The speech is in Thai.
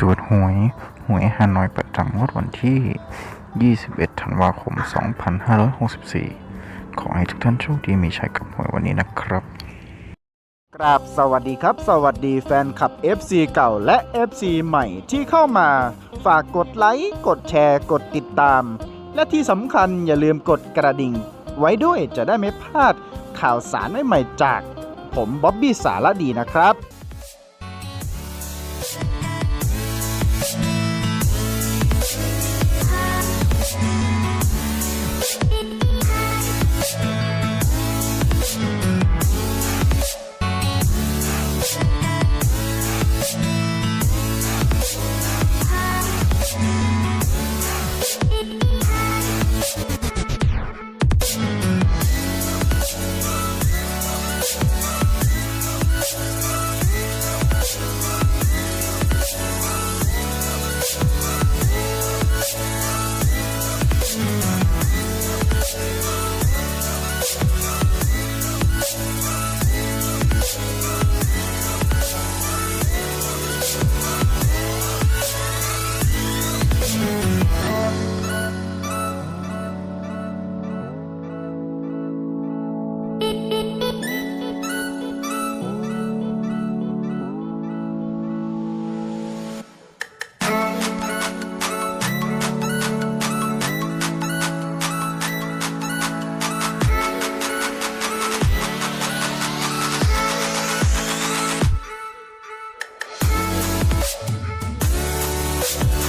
ตรวจหวย หวยฮานอยประจำงวดวันที่ 21 ธันวาคม 2564 ขอให้ทุกท่านโชคดีมีชัยกับหวยวันนี้นะครับกราบสวัสดีครับ สวัสดีแฟนคลับ FC เก่าและ FC ใหม่ที่เข้ามา ฝากกดไลค์กดแชร์ กดติดตาม และที่สำคัญอย่าลืมกดกระดิ่ง ไว้ด้วยจะได้ไม่พลาดข่าวสารใหม่ๆจาก ผมบ๊อบบี้สารดีนะครับ